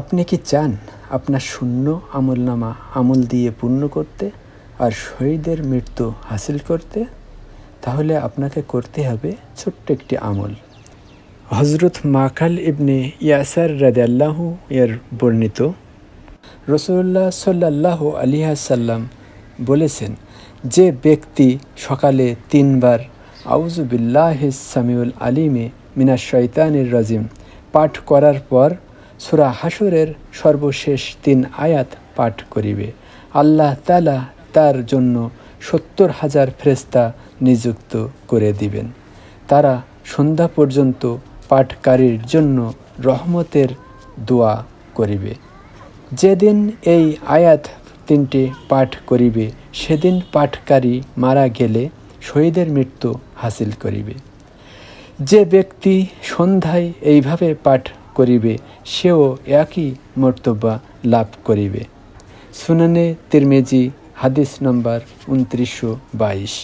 আপনি কি চান আপনার শূন্য আমলনামা আমল দিয়ে পূর্ণ করতে আর শহীদের মৃত্যু হাসিল করতে? তাহলে আপনাকে করতে হবে ছোট্ট একটি আমল। হজরত মাখাল ইবনে ইয়াসার রাদাল্লাহু এর বর্ণিত। রসুল্লাহ সাল্লাহ আলিহাসাল্লাম বলেছেন, যে ব্যক্তি সকালে তিনবার আউজুবিল্লাহ সামিউল আলিমে মিনা শৈতানির রাজিম পাঠ করার পর সুরা হাসুরের সর্বশেষ তিন আয়াত পাঠ করিবে। আল্লাহ তালা তার জন্য সত্তর হাজার ফ্রেস্তা নিযুক্ত করে দিবেন। তারা সন্ধ্যা পর্যন্ত পাঠকারীর জন্য রহমতের দোয়া করিবে। যেদিন এই আয়াত তিনটি পাঠ করিবে, সেদিন পাঠকারী মারা গেলে শহীদের মৃত্যু হাসিল করিবে। যে ব্যক্তি সন্ধ্যায় এইভাবে পাঠ করিবে সেও একই মর্তব্য লাভ করিবে। সুনানে তিরমেজি হাদিস নম্বর উনত্রিশশো বাইশ।